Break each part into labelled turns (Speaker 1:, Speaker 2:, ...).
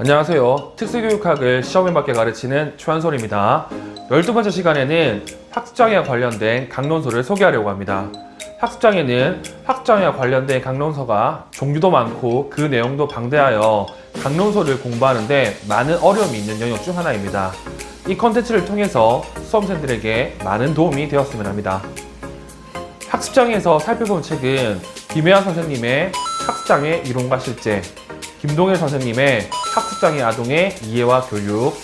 Speaker 1: 안녕하세요. 특수교육학을 시험에 맞게 가르치는 최한솔입니다. 12번째 시간에는 학습장애와 관련된 강론서를 소개하려고 합니다. 학습장애는 학습장애와 관련된 강론서가 종류도 많고 그 내용도 방대하여 강론서를 공부하는데 많은 어려움이 있는 영역 중 하나입니다. 이 컨텐츠를 통해서 수험생들에게 많은 도움이 되었으면 합니다. 학습장애에서 살펴본 책은 김혜환 선생님의 학습장애 이론과 실제, 김동일 선생님의 학습장애 아동의 이해와 교육,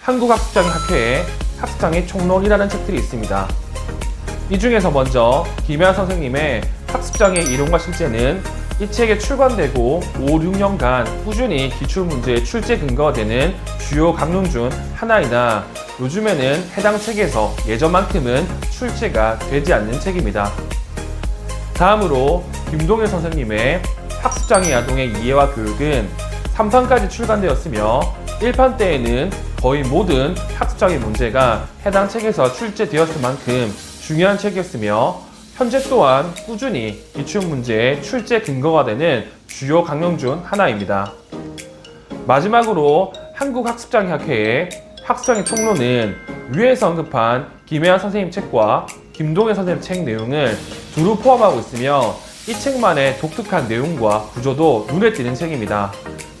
Speaker 1: 한국학습장애 학회의 학습장애 총론이라는 책들이 있습니다. 이 중에서 먼저 김혜환 선생님의 학습장애 이론과 실제는 이 책에 출간되고 5, 6년간 꾸준히 기출문제의 출제 근거가 되는 주요 강론 중 하나이나 요즘에는 해당 책에서 예전만큼은 출제가 되지 않는 책입니다. 다음으로 김동일 선생님의 학습장애 아동의 이해와 교육은 3판까지 출간되었으며 1판 때에는 거의 모든 학습장애 문제가 해당 책에서 출제되었을 만큼 중요한 책이었으며 현재 또한 꾸준히 기출 문제의 출제 근거가 되는 주요 강령 중 하나입니다. 마지막으로 한국학습장애학회의 학습장애 총론은 위에서 언급한 김혜환 선생님 책과 김동현 선생님 책 내용을 두루 포함하고 있으며 이 책만의 독특한 내용과 구조도 눈에 띄는 책입니다.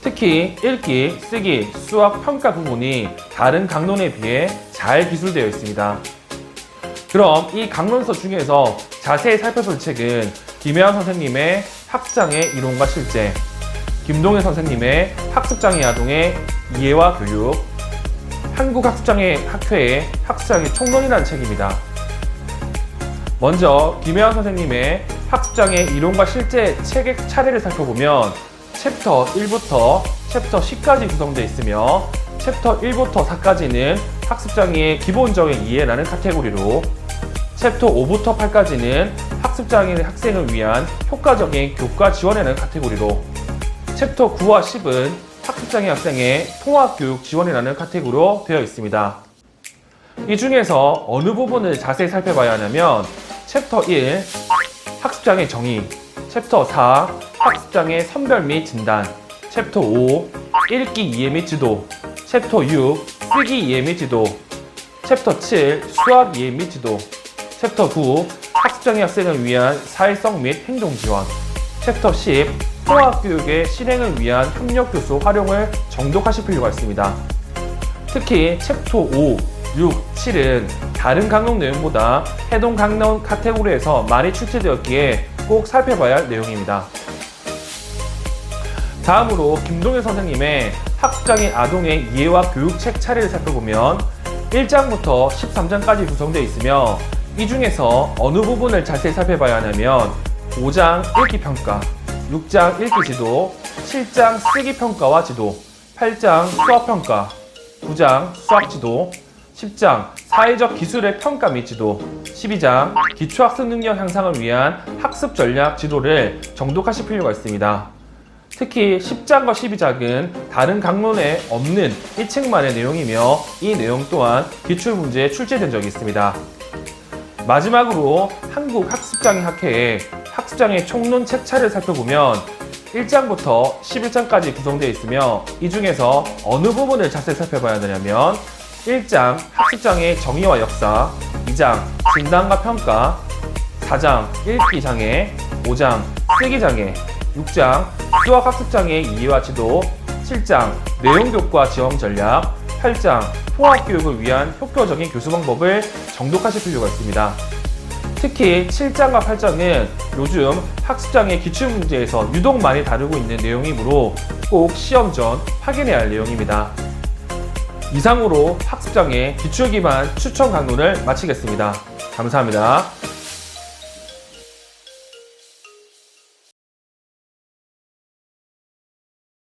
Speaker 1: 특히 읽기, 쓰기, 수학, 평가 부분이 다른 강론에 비해 잘 기술되어 있습니다. 그럼 이 강론서 중에서 자세히 살펴볼 책은 김혜환 선생님의 학습장애 이론과 실제, 김동현 선생님의 학습장애 아동의 이해와 교육, 한국학습장애 학회의 학습장애 총론이라는 책입니다. 먼저 김혜환 선생님의 학습장애 이론과 실제 책의 차례를 살펴보면 챕터 1부터 챕터 10까지 구성되어 있으며 챕터 1부터 4까지는 학습장애의 기본적인 이해라는 카테고리로 챕터 5부터 8까지는 학습장애 학생을 위한 효과적인 교과 지원이라는 카테고리로 챕터 9와 10은 학습장애 학생의 통합교육 지원이라는 카테고리로 되어 있습니다. 이 중에서 어느 부분을 자세히 살펴봐야 하냐면 챕터 1 학습장애 정의, 챕터 4 학습장애 선별 및 진단, 챕터 5 읽기 이해 및 지도, 챕터 6 쓰기 이해 및 지도, 챕터 7 수학 이해 및 지도, 챕터 9 학습장애 학생을 위한 사회성 및 행동 지원, 챕터 10 통합 교육의 실행을 위한 협력 교수 활용을 정독하실 필요가 있습니다. 특히 챕터 5, 6, 7은 다른 강론 내용보다 해동 강론 카테고리에서 많이 출제되었기에 꼭 살펴봐야 할 내용입니다. 다음으로 김동일 선생님의 학습장애 아동의 이해와 교육 책 차례를 살펴보면 1장부터 13장까지 구성되어 있으며 이 중에서 어느 부분을 자세히 살펴봐야 하냐면 5장 읽기 평가, 6장 읽기 지도, 7장 쓰기 평가와 지도, 8장 수학 평가, 9장 수학 지도, 10장 사회적 기술의 평가 및 지도, 12장 기초학습 능력 향상을 위한 학습 전략 지도를 정독하실 필요가 있습니다. 특히 10장과 12장은 다른 강론에 없는 이 책만의 내용이며 이 내용 또한 기출문제에 출제된 적이 있습니다. 마지막으로 한국학습장애학회의 학습장애 총론 책차를 살펴보면 1장부터 11장까지 구성되어 있으며 이 중에서 어느 부분을 자세히 살펴봐야 되냐면 1장 학습장애 정의와 역사, 2장 진단과 평가, 4장 읽기 장애, 5장 쓰기 장애, 6장 수학 학습장애 이해와 지도, 7장 내용 교과 지원 전략, 8장 통합 교육을 위한 효과적인 교수 방법을 정독하실 필요가 있습니다. 특히 7장과 8장은 요즘 학습장애 기출문제에서 유독 많이 다루고 있는 내용이므로 꼭 시험 전 확인해야 할 내용입니다. 이상으로 학습장애 기출기반 추천 강론을 마치겠습니다. 감사합니다.